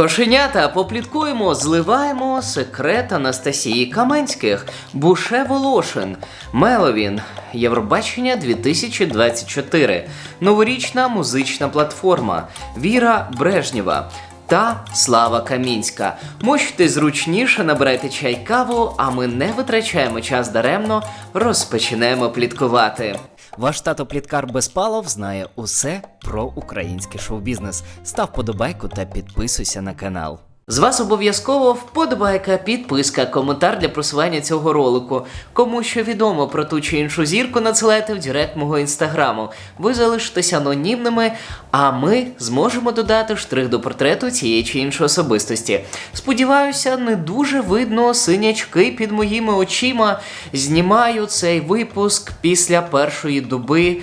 Кошенята попліткуємо, зливаємо секрет Анастасії Каменських, Буше Волошин, Меловін, Євробачення 2024, новорічна музична платформа, Віра Брежнєва. Та Слава Камінська. Мочте зручніше, набирайте чай каву, а ми не витрачаємо час даремно, розпочнемо пліткувати. Ваш тато Пліткар Безпалов знає усе про український шоу-бізнес. Став подобайку та підписуйся на канал. З вас обов'язково вподобайка, підписка, коментар для просування цього ролику. Кому що відомо про ту чи іншу зірку, надсилайте в директ мого інстаграму. Ви залишитеся анонімними, а ми зможемо додати штрих до портрету цієї чи іншої особистості. Сподіваюся, не дуже видно синячки під моїми очима. Знімаю цей випуск після першої доби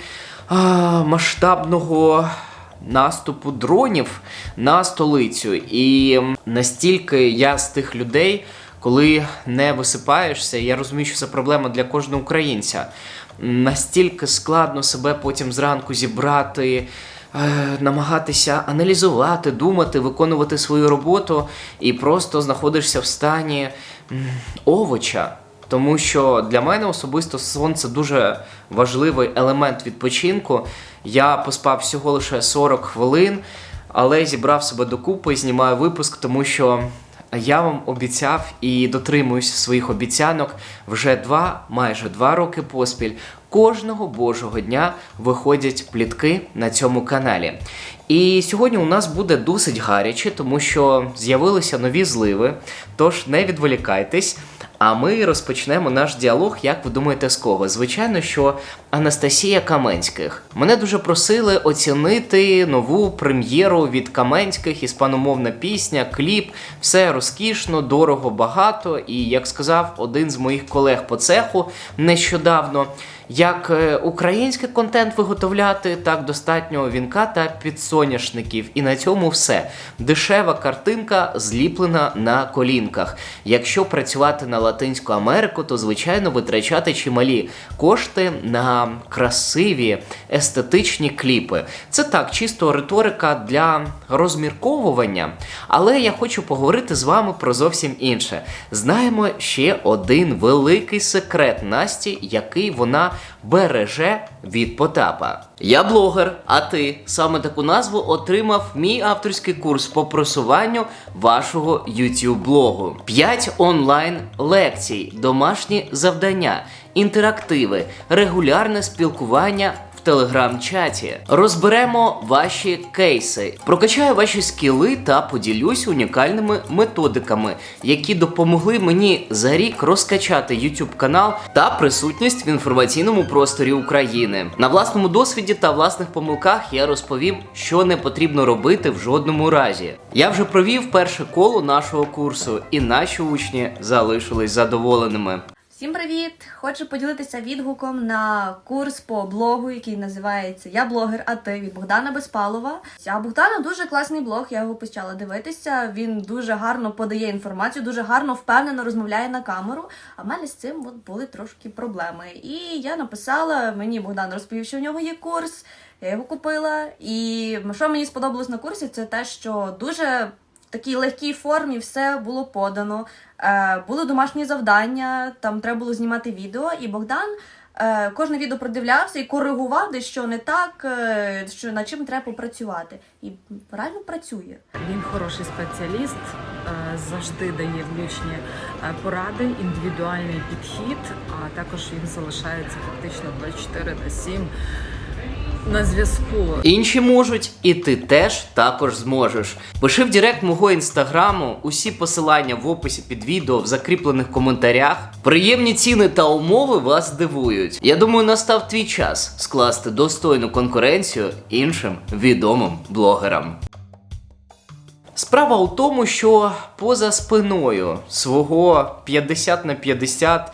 а, масштабного наступу дронів на столицю. І настільки я з тих людей, коли не висипаєшся, я розумію, що це проблема для кожного українця. Настільки складно себе потім зранку зібрати. е, Намагатися аналізувати, думати, виконувати свою роботу і просто знаходишся в стані овоча. Тому що для мене особисто сон це дуже важливий елемент відпочинку. Я поспав всього лише 40 хвилин, але зібрав себе докупи знімаю випуск, тому що я вам обіцяв і дотримуюсь своїх обіцянок вже два, майже два роки поспіль. Кожного божого дня виходять плітки на цьому каналі. І сьогодні у нас буде досить гаряче, тому що з'явилися нові зливи. Тож не відволікайтесь. А ми розпочнемо наш діалог, як ви думаєте, з кого? Звичайно, що Анастасія Каменських. Мене дуже просили оцінити нову прем'єру від Каменських, іспаномовна пісня, кліп, все розкішно, дорого, багато. І як сказав один з моїх колег по цеху нещодавно. Як е, український контент виготовляти, так достатньо вінка та підсоняшників. І на цьому все. Дешева картинка зліплена на колінках. Якщо працювати на Латинську Америку, то звичайно витрачати чималі кошти на красиві естетичні кліпи. Це так, чисто риторика для розмірковування. Але я хочу поговорити з вами про зовсім інше. Знаємо ще один великий секрет Насті, який вона береже від Потапа. Я блогер, а ти саме таку назву отримав мій авторський курс по просуванню вашого YouTube блогу. 5 онлайн лекцій, домашні завдання, інтерактиви, регулярне спілкування. Телеграм-чаті розберемо ваші кейси, прокачаю ваші скіли та поділюсь унікальними методиками, які допомогли мені за рік розкачати YouTube канал та присутність в інформаційному просторі України. На власному досвіді та власних помилках я розповім, що не потрібно робити в жодному разі. Я вже провів перше коло нашого курсу, і наші учні залишились задоволеними. Всім привіт! Хочу поділитися відгуком на курс по блогу, який називається Я блогер, а ти від Богдана Безпалова. А Богдана дуже класний блог, я його почала дивитися. Він дуже гарно подає інформацію, дуже гарно впевнено розмовляє на камеру. А в мене з цим от були трошки проблеми. І я написала, мені Богдан розповів, що в нього є курс. Я його купила. І що мені сподобалось на курсі, це те, що дуже в такій легкій формі все було подано. Е, були домашні завдання, там треба було знімати відео, і Богдан е, кожне відео продивлявся і коригував, де що не так, е, що над чим треба попрацювати. І реально працює. Він хороший спеціаліст, завжди дає влучні поради, індивідуальний підхід, а також він залишається фактично 24 на 7 на зв'язку. Інші можуть, і ти теж також зможеш. Пиши в директ мого інстаграму, усі посилання в описі під відео в закріплених коментарях. Приємні ціни та умови вас здивують. Я думаю, настав твій час скласти достойну конкуренцію іншим відомим блогерам. Справа у тому, що поза спиною свого 50 на 50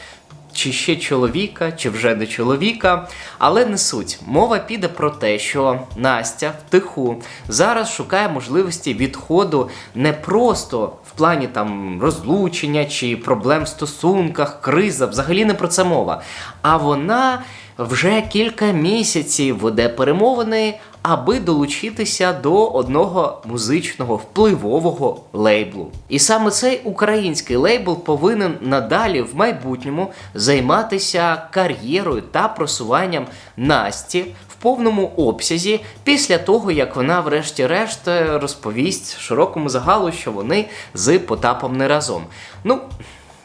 чи ще чоловіка, чи вже не чоловіка, але не суть. Мова піде про те, що Настя втиху зараз шукає можливості відходу не просто в плані там розлучення чи проблем в стосунках, криза, взагалі не про це мова. А вона вже кілька місяців веде перемовини аби долучитися до одного музичного впливового лейблу. І саме цей український лейбл повинен надалі в майбутньому займатися кар'єрою та просуванням Насті в повному обсязі після того, як вона, врешті-решт, розповість широкому загалу, що вони з Потапом не разом. Ну,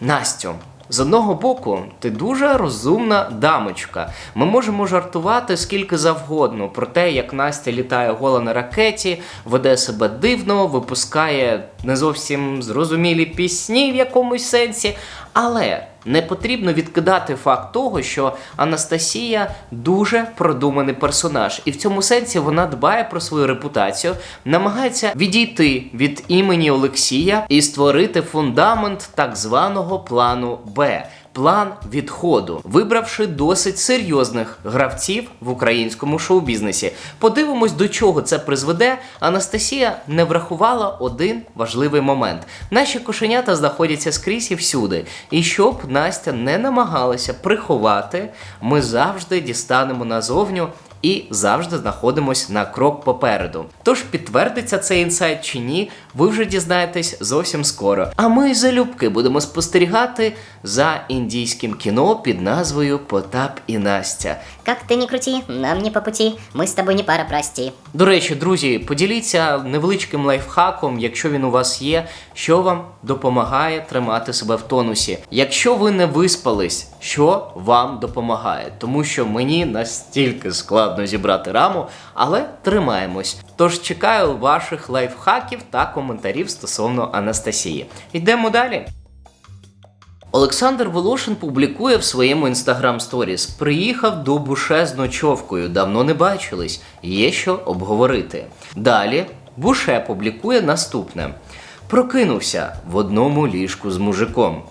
Настю. З одного боку, ти дуже розумна дамочка. Ми можемо жартувати скільки завгодно про те, як Настя літає гола на ракеті, веде себе дивно, випускає не зовсім зрозумілі пісні в якомусь сенсі. Але не потрібно відкидати факт того, що Анастасія дуже продуманий персонаж, і в цьому сенсі вона дбає про свою репутацію, намагається відійти від імені Олексія і створити фундамент так званого плану Б. План відходу, вибравши досить серйозних гравців в українському шоу-бізнесі. Подивимось, до чого це призведе. Анастасія не врахувала один важливий момент: наші кошенята знаходяться скрізь і всюди. І щоб Настя не намагалася приховати, ми завжди дістанемо назовню і завжди знаходимось на крок попереду. Тож підтвердиться цей інсайт чи ні, ви вже дізнаєтесь зовсім скоро. А ми залюбки будемо спостерігати за індійським кіно під назвою Потап і Настя. Как ты ни крути, нам не по пути, мы с тобой не пара, прости. До речі, друзі, поділіться невеличким лайфхаком, якщо він у вас є, що вам допомагає тримати себе в тонусі. Якщо ви не виспались, що вам допомагає? Тому що мені настільки складно зібрати раму, але тримаємось. Тож чекаю ваших лайфхаків та коментарів стосовно Анастасії. Йдемо далі. Олександр Волошин публікує в своєму інстаграм сторіс: приїхав до Буше з ночовкою, давно не бачились, є що обговорити. Далі Буше публікує наступне: прокинувся в одному ліжку з мужиком.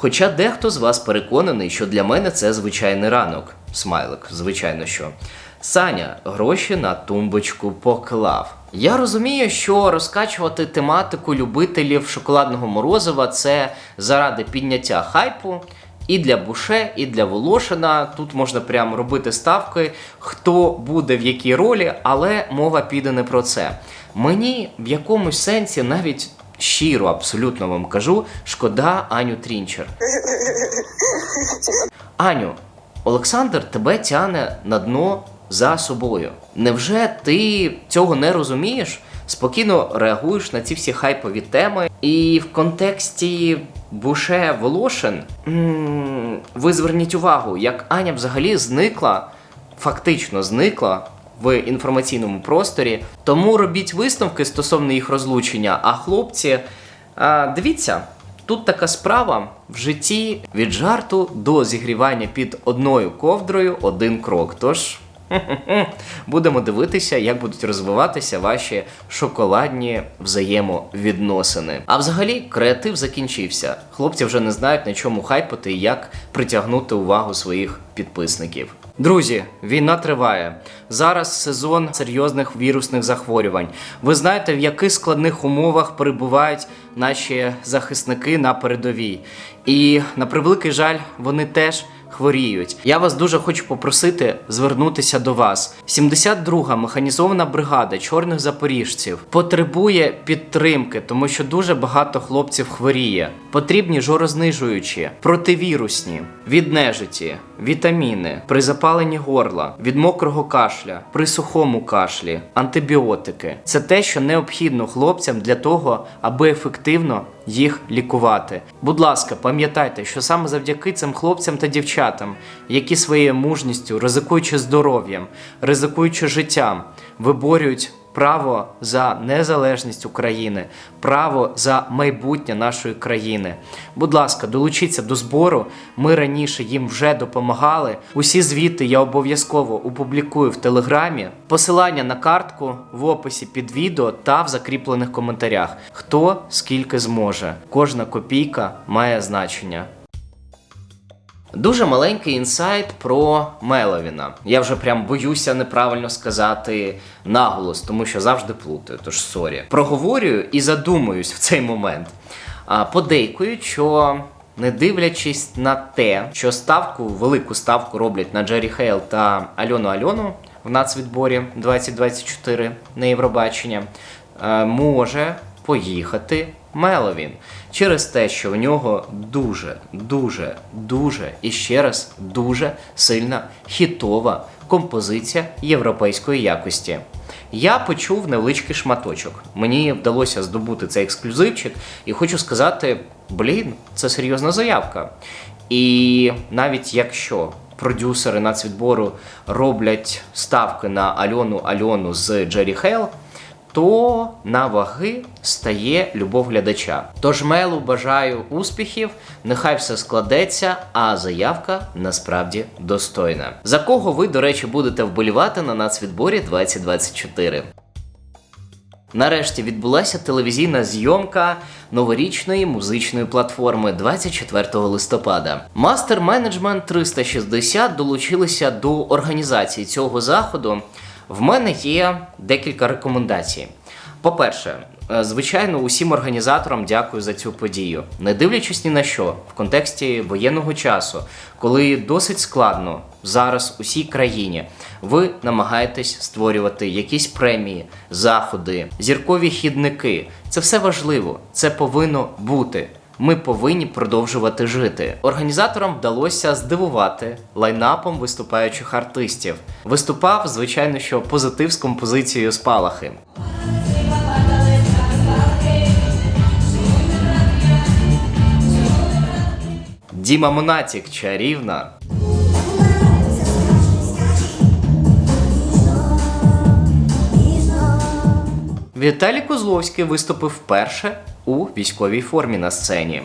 Хоча дехто з вас переконаний, що для мене це звичайний ранок. Смайлик, звичайно що. Саня гроші на тумбочку поклав. Я розумію, що розкачувати тематику любителів шоколадного морозива це заради підняття хайпу. І для Буше, і для Волошина тут можна прямо робити ставки, хто буде в якій ролі, але мова піде не про це. Мені в якомусь сенсі навіть щиро, абсолютно вам кажу, шкода Аню Трінчер. Аню, Олександр тебе тяне на дно за собою. Невже ти цього не розумієш? Спокійно реагуєш на ці всі хайпові теми. І в контексті Буше Волошин ви зверніть увагу, як Аня взагалі зникла, фактично зникла в інформаційному просторі. Тому робіть висновки стосовно їх розлучення. А хлопці, дивіться. Тут така справа в житті від жарту до зігрівання під одною ковдрою один крок. Тож будемо дивитися, як будуть розвиватися ваші шоколадні взаємовідносини. А взагалі, креатив закінчився. Хлопці вже не знають на чому хайпати і як притягнути увагу своїх підписників. Друзі, війна триває. Зараз сезон серйозних вірусних захворювань. Ви знаєте, в яких складних умовах перебувають наші захисники на передовій. І на превеликий жаль, вони теж хворіють. Я вас дуже хочу попросити звернутися до вас. 72-га механізована бригада чорних запоріжців потребує підтримки, тому що дуже багато хлопців хворіє. Потрібні жорознижуючі, противірусні, від нежиті, вітаміни, при запаленні горла, від мокрого кашля, при сухому кашлі, антибіотики. Це те, що необхідно хлопцям для того, аби ефективно їх лікувати. Будь ласка, пам'ятайте, що саме завдяки цим хлопцям та дівчатам, які своєю мужністю, ризикуючи здоров'ям, ризикуючи життям, виборюють право за незалежність України, право за майбутнє нашої країни. Будь ласка, долучіться до збору. Ми раніше їм вже допомагали. Усі звіти я обов'язково опублікую в телеграмі. Посилання на картку в описі під відео та в закріплених коментарях. Хто скільки зможе. Кожна копійка має значення. Дуже маленький інсайт про Меловіна. Я вже прям боюся неправильно сказати наголос, тому що завжди плутаю, тож сорі. Проговорюю і задумуюсь в цей момент. Подейкують, що не дивлячись на те, що ставку, велику ставку роблять на Джері Хейл та Альону Альону, в нацвідборі 2024 на Євробачення, е, може поїхати Меловін через те, що в нього дуже, дуже, дуже і ще раз дуже сильна хітова композиція європейської якості. Я почув невеличкий шматочок. Мені вдалося здобути цей ексклюзивчик, і хочу сказати: блін, це серйозна заявка. І навіть якщо продюсери нацвідбору роблять ставки на Альону Альону з Джері Хейл, то на ваги стає любов глядача. Тож Мелу бажаю успіхів, нехай все складеться, а заявка насправді достойна. За кого ви, до речі, будете вболівати на нацвідборі 2024? Нарешті відбулася телевізійна зйомка новорічної музичної платформи 24 листопада. Мастер Менеджмент 360 долучилися до організації цього заходу. В мене є декілька рекомендацій. По-перше, е, звичайно, усім організаторам дякую за цю подію. Не дивлячись ні на що в контексті воєнного часу, коли досить складно зараз усій країні, ви намагаєтесь створювати якісь премії, заходи, зіркові хідники. Це все важливо, це повинно бути. Ми повинні продовжувати жити. Організаторам вдалося здивувати лайнапом виступаючих артистів. Виступав, звичайно, що позитив з композицією спалахи. Діма Монатік, чарівна. Віталій Козловський виступив вперше у військовій формі на сцені.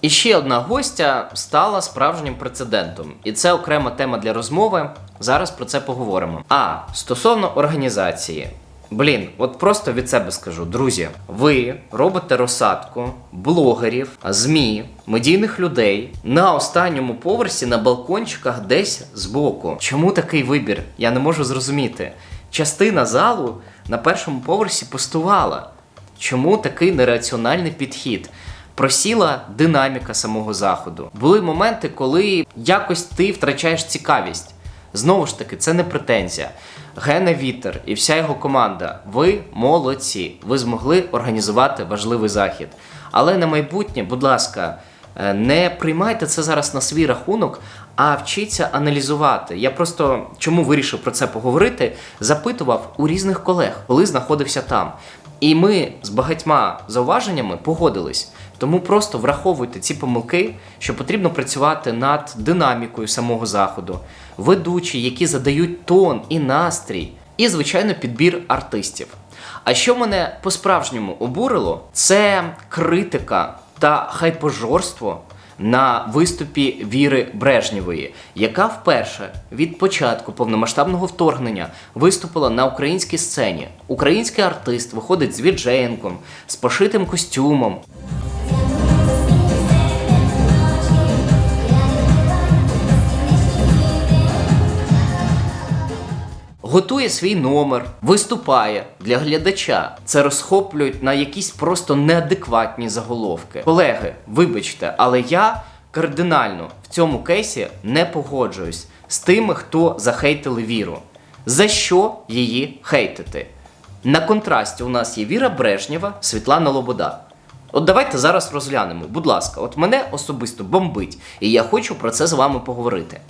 І ще одна гостя стала справжнім прецедентом, і це окрема тема для розмови. Зараз про це поговоримо. А стосовно організації. Блін, от просто від себе скажу, друзі, ви робите розсадку блогерів, змі, медійних людей на останньому поверсі на балкончиках десь збоку. Чому такий вибір? Я не можу зрозуміти. Частина залу на першому поверсі пустувала. Чому такий нераціональний підхід? Просіла динаміка самого заходу. Були моменти, коли якось ти втрачаєш цікавість. Знову ж таки, це не претензія. Гене Вітер і вся його команда. Ви молодці. Ви змогли організувати важливий захід. Але на майбутнє, будь ласка, е, не приймайте це зараз на свій рахунок, а вчіться аналізувати. Я просто чому вирішив про це поговорити, запитував у різних колег, коли знаходився там. І ми з багатьма зауваженнями погодились. Тому просто враховуйте ці помилки, що потрібно працювати над динамікою самого заходу, ведучі, які задають тон і настрій, і, звичайно, підбір артистів. А що мене по-справжньому обурило, це критика та хайпожорство на виступі Віри Брежнєвої, яка вперше від початку повномасштабного вторгнення виступила на українській сцені. Український артист виходить з віджеєнком, з пошитим костюмом. Готує свій номер, виступає для глядача. Це розхоплюють на якісь просто неадекватні заголовки. Колеги, вибачте, але я кардинально в цьому кейсі не погоджуюсь з тими, хто захейтили віру. За що її хейтити? На контрасті у нас є Віра Брежнєва, Світлана Лобода. От давайте зараз розглянемо. Будь ласка, от мене особисто бомбить, і я хочу про це з вами поговорити.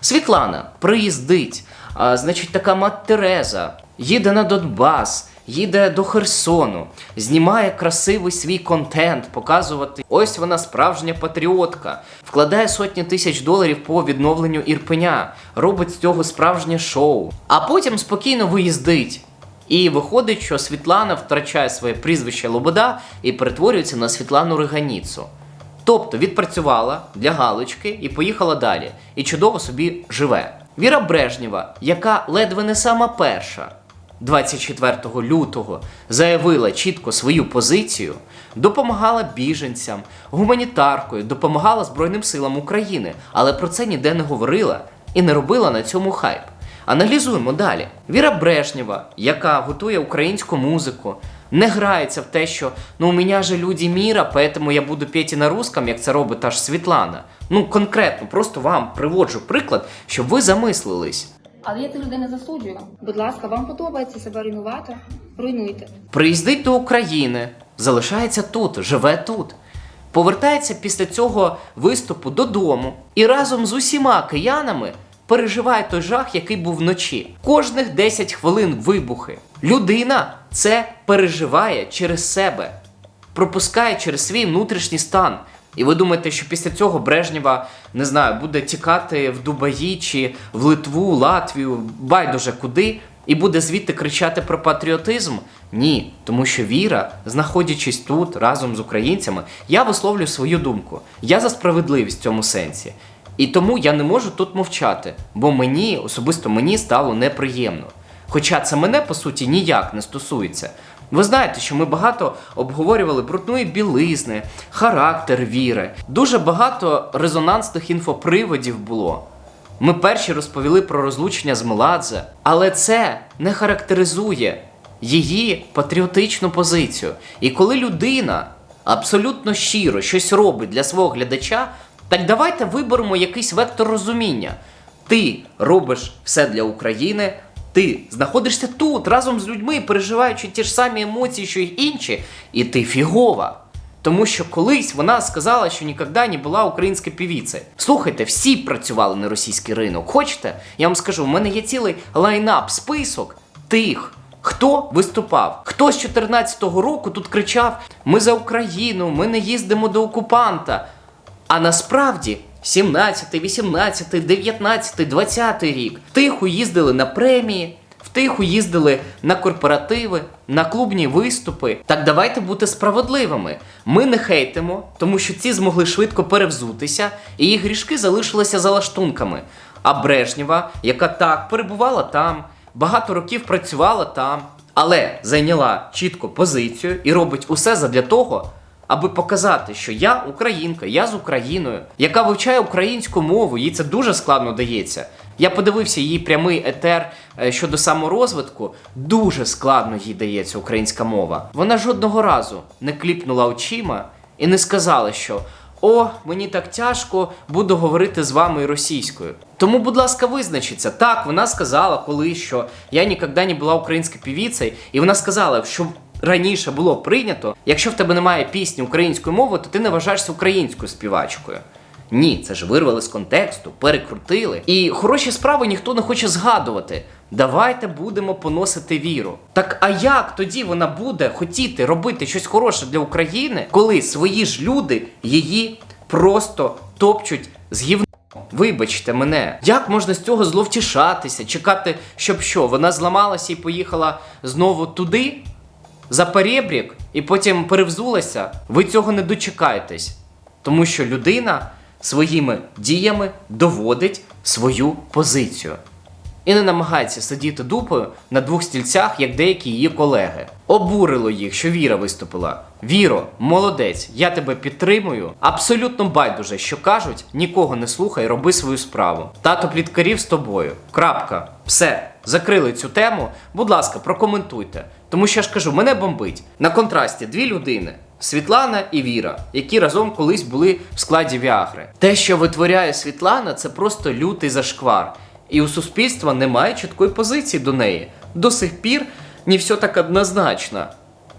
Світлана приїздить, значить, така мат Тереза, їде на Донбас, їде до Херсону, знімає красивий свій контент, показувати. Ось вона справжня патріотка, вкладає сотні тисяч доларів по відновленню Ірпеня, робить з цього справжнє шоу, а потім спокійно виїздить. І виходить, що Світлана втрачає своє прізвище Лобода і перетворюється на Світлану Риганіцу. Тобто відпрацювала для галочки і поїхала далі. І чудово собі живе. Віра Брежнєва, яка ледве не сама перша 24 лютого заявила чітко свою позицію, допомагала біженцям, гуманітаркою, допомагала Збройним силам України, але про це ніде не говорила і не робила на цьому хайп. Аналізуємо далі. Віра Брежнєва, яка готує українську музику, не грається в те, що ну у мене же люди міра, поэтому я буду піти на русском, як це робить та ж Світлана. Ну конкретно, просто вам приводжу приклад, щоб ви замислились. Але я цих людей не засуджую. Будь ласка, вам подобається себе руйнувати? Руйнуйте. Приїздить до України, залишається тут, живе тут. Повертається після цього виступу додому і разом з усіма киянами переживає той жах, який був вночі. Кожних 10 хвилин вибухи. Людина це переживає через себе, пропускає через свій внутрішній стан. І ви думаєте, що після цього Брежнєва, не знаю, буде тікати в Дубаї чи в Литву, Латвію, байдуже куди, і буде звідти кричати про патріотизм? Ні, тому що віра, знаходячись тут разом з українцями, я висловлюю свою думку. Я за справедливість в цьому сенсі. І тому я не можу тут мовчати, бо мені, особисто мені стало неприємно. Хоча це мене по суті ніяк не стосується. Ви знаєте, що ми багато обговорювали брудної білизни, характер віри. Дуже багато резонансних інфоприводів було. Ми перші розповіли про розлучення з Меладзе, але це не характеризує її патріотичну позицію. І коли людина абсолютно щиро щось робить для свого глядача, так давайте виберемо якийсь вектор розуміння. Ти робиш все для України, ти знаходишся тут разом з людьми, переживаючи ті ж самі емоції, що й інші, і ти фігова. Тому що колись вона сказала, що ніколи не була українською півіцею. Слухайте, всі працювали на російський ринок. Хочете? Я вам скажу, в мене є цілий лайнап, список тих. Хто виступав? Хто з 14-го року тут кричав: Ми за Україну, ми не їздимо до окупанта. А насправді 17, 18, 19, 20 рік тихо їздили на премії, втиху їздили на корпоративи, на клубні виступи. Так давайте бути справедливими. Ми не хейтимо, тому що ці змогли швидко перевзутися, і їх грішки залишилися за лаштунками. А Брежнєва, яка так перебувала там, багато років працювала там, але зайняла чітко позицію і робить усе задля того, аби показати, що я українка, я з Україною, яка вивчає українську мову, їй це дуже складно дається. Я подивився її прямий етер е, щодо саморозвитку. Дуже складно їй дається українська мова. Вона жодного разу не кліпнула очима і не сказала, що о, мені так тяжко, буду говорити з вами російською. Тому, будь ласка, визначіться. Так, вона сказала колись, що я ніколи не була українською півіцею, і вона сказала, що раніше було прийнято, якщо в тебе немає пісні українською мовою, то ти не вважаєшся українською співачкою. Ні, це ж вирвали з контексту, перекрутили. І хороші справи ніхто не хоче згадувати. Давайте будемо поносити віру. Так а як тоді вона буде хотіти робити щось хороше для України, коли свої ж люди її просто топчуть з гівном? Вибачте мене, як можна з цього зловтішатися, чекати, щоб що, вона зламалася і поїхала знову туди, за перебрік, і потім перевзулася? Ви цього не дочекаєтесь. Тому що людина своїми діями доводить свою позицію. І не намагається сидіти дупою на двох стільцях, як деякі її колеги. Обурило їх, що Віра виступила. Віро, молодець, я тебе підтримую. Абсолютно байдуже, що кажуть, нікого не слухай, роби свою справу. Тато пліткарів з тобою. Крапка. Все, закрили цю тему. Будь ласка, прокоментуйте. Тому що я ж кажу, мене бомбить. На контрасті дві людини. Світлана і Віра, які разом колись були в складі Віагри. Те, що витворяє Світлана, це просто лютий зашквар. І у суспільства немає чіткої позиції до неї. До сих пір не все так однозначно.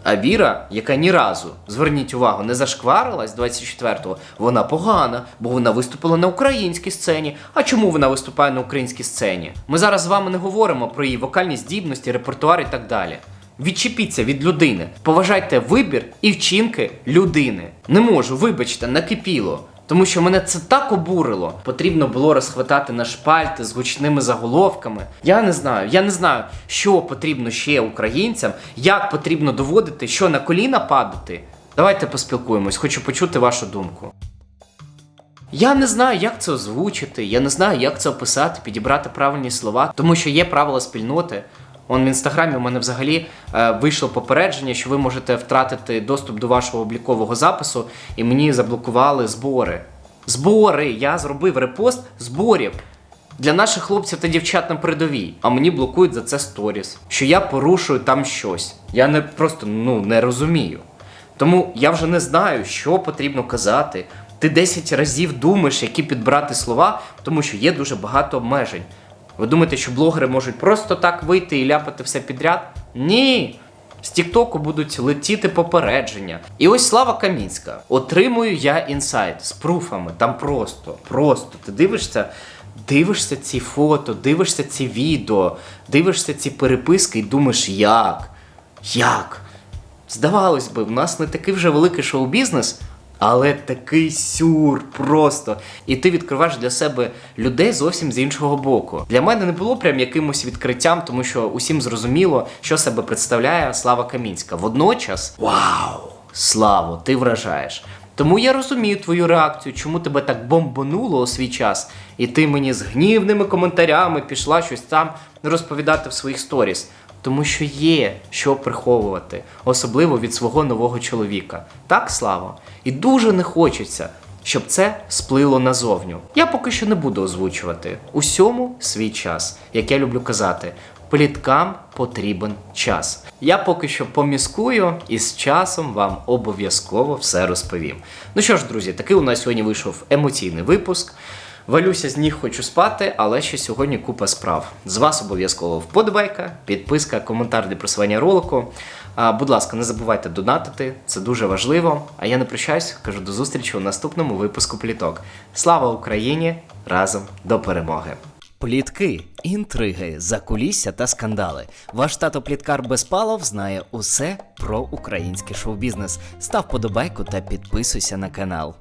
А Віра, яка ні разу, зверніть увагу, не зашкварилась 24-го, вона погана, бо вона виступила на українській сцені. А чому вона виступає на українській сцені? Ми зараз з вами не говоримо про її вокальні здібності, репертуар і так далі. Відчепіться від людини, поважайте вибір і вчинки людини. Не можу, вибачте, накипіло. Тому що мене це так обурило. Потрібно було розхватати на шпальти з гучними заголовками. Я не знаю, я не знаю, що потрібно ще українцям, як потрібно доводити, що на коліна падати. Давайте поспілкуємось, хочу почути вашу думку. Я не знаю, як це озвучити, я не знаю, як це описати, підібрати правильні слова, тому що є правила спільноти. Он в інстаграмі у мене взагалі е, вийшло попередження, що ви можете втратити доступ до вашого облікового запису, і мені заблокували збори. Збори! Я зробив репост зборів. для наших хлопців та дівчат на передовій, а мені блокують за це сторіс, що я порушую там щось. Я не просто ну не розумію. Тому я вже не знаю, що потрібно казати. Ти 10 разів думаєш, які підбрати слова, тому що є дуже багато обмежень. Ви думаєте, що блогери можуть просто так вийти і ляпати все підряд? Ні. З Тіктоку будуть летіти попередження. І ось Слава Камінська. Отримую я інсайт з пруфами. Там просто, просто. Ти дивишся, дивишся ці фото, дивишся ці відео, дивишся ці переписки і думаєш, як? Як? Здавалось би, в нас не такий вже великий шоу-бізнес, але такий сюр просто. І ти відкриваєш для себе людей зовсім з іншого боку. Для мене не було прям якимось відкриттям, тому що усім зрозуміло, що себе представляє Слава Камінська. Водночас, вау! Славо, ти вражаєш. Тому я розумію твою реакцію, чому тебе так бомбануло у свій час, і ти мені з гнівними коментарями пішла щось там розповідати в своїх сторіс. Тому що є що приховувати, особливо від свого нового чоловіка. Так, Слава? І дуже не хочеться, щоб це сплило назовню. Я поки що не буду озвучувати. Усьому свій час, як я люблю казати. Пліткам потрібен час. Я поки що поміскую і з часом вам обов'язково все розповім. Ну що ж, друзі, такий у нас сьогодні вийшов емоційний випуск. Валюся з ніг хочу спати, але ще сьогодні купа справ. З вас обов'язково вподобайка, підписка, коментар для просування ролику. Будь ласка, не забувайте донатити, це дуже важливо. А я не прощаюсь, кажу до зустрічі у наступному випуску пліток. Слава Україні! Разом до перемоги! Плітки, інтриги, закулісся та скандали. Ваш тато Пліткар Безпалов знає усе про український шоу-бізнес. Став подобайку та підписуйся на канал.